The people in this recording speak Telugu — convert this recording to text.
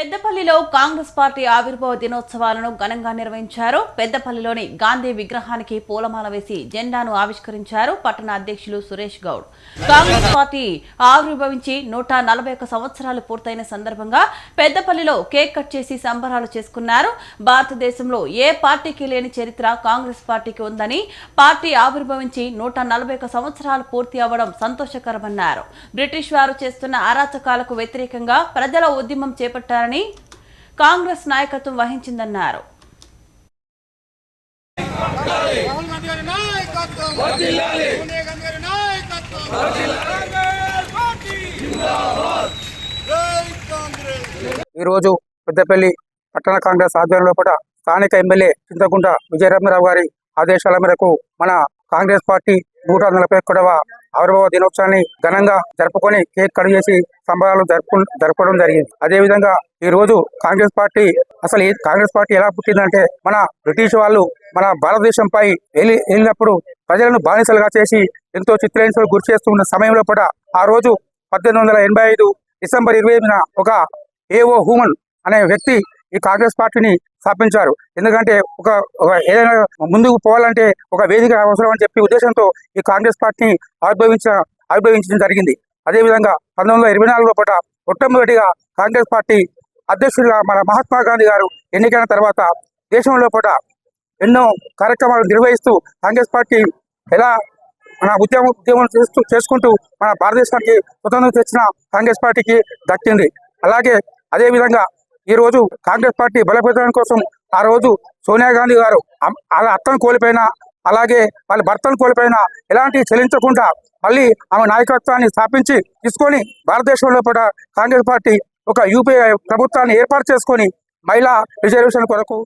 పెద్దపల్లిలో కాంగ్రెస్ పార్టీ ఆవిర్భావ దినోత్సవాలను ఘనంగా నిర్వహించారు. పెద్దపల్లిలోని గాంధీ విగ్రహానికి పూలమాల వేసి జెండాను ఆవిష్కరించారు పట్టణ అధ్యక్షులు సురేష్ గౌడ్. కాంగ్రెస్ పార్టీ ఆవిర్భవించి నూట నలభై ఒక్క సంవత్సరాలు పూర్తయిన సందర్భంగా పెద్దపల్లిలో కేక్ కట్ చేసి సంబరాలు చేసుకున్నారు. భారతదేశంలో ఏ పార్టీకి లేని చరిత్ర కాంగ్రెస్ పార్టీకి ఉందని పార్టీ ఆవిర్భవించి నూట నలభై ఒక్క సంవత్సరాలు పూర్తి అవ్వడం సంతోషకరమన్నారు. బ్రిటిష్ వారు చేస్తున్న అరాచకాలకు వ్యతిరేకంగా ప్రజల ఉద్యమం చేపట్టారని కాంగ్రెస్ నాయకత్వం వహించిందన్నారు. ఈరోజు పెద్దపల్లి పట్టణ కాంగ్రెస్ ఆధ్వర్యంలో కూడా స్థానిక ఎమ్మెల్యే చింతకుంట విజయరమణరావు గారి ఆదేశాల మేరకు మన కాంగ్రెస్ పార్టీ నూట నలభై ఆవిర్భావ దినోత్సవాన్ని ఘనంగా జరుపుకొని కేక్ కట్ చేసి సంబరాలు జరుపు జరపడం జరిగింది. అదే విధంగా ఈ రోజు కాంగ్రెస్ పార్టీ అసలు ఈ కాంగ్రెస్ పార్టీ ఎలా పుట్టిందంటే మన బ్రిటిష్ వాళ్ళు మన భారతదేశంపై వెళ్ళి వెళ్ళినప్పుడు ప్రజలను బానిసలుగా చేసి ఎంతో చిత్రహింసలు గురి చేస్తున్న సమయంలో కూడా ఆ రోజు పద్దెనిమిది వందల ఎనభై ఐదు డిసెంబర్ ఇరవై ఒక ఏఓ హ్యూమన్ అనే వ్యక్తి ఈ కాంగ్రెస్ పార్టీని స్థాపించారు. ఎందుకంటే ఒక ఒక ఏదైనా ముందుకు పోవాలంటే ఒక వేదిక అవసరం అని చెప్పి ఉద్దేశంతో ఈ కాంగ్రెస్ పార్టీని ఆవిర్భవించ ఆవిర్భవించడం జరిగింది. అదేవిధంగా పంతొమ్మిది వందల ఇరవై నాలుగులో పూట మొట్టమొదటిగా కాంగ్రెస్ పార్టీ అధ్యక్షుడిగా మన మహాత్మా గాంధీ గారు ఎన్నికైన తర్వాత దేశంలో పూట ఎన్నో కార్యక్రమాలు నిర్వహిస్తూ కాంగ్రెస్ పార్టీ ఎలా మన ఉద్యమం ఉద్యమం చేస్తూ చేసుకుంటూ మన భారతదేశానికి స్వతంత్రం తెచ్చిన కాంగ్రెస్ పార్టీకి దక్కింది. అలాగే అదే విధంగా ఈ రోజు కాంగ్రెస్ పార్టీ బలపడడం కోసం ఆ రోజు సోనియా గాంధీ గారు వాళ్ళ అత్తను కోల్పోయినా అలాగే వాళ్ళ భర్తను కోల్పోయినా ఎలాంటి చెల్లించకుండా మళ్ళీ ఆమె నాయకత్వాన్ని స్థాపించి తీసుకొని భారతదేశంలో కూడా కాంగ్రెస్ పార్టీ ఒక యూపీఐ ప్రభుత్వాన్ని ఏర్పాటు చేసుకొని మహిళా రిజర్వేషన్ కొరకు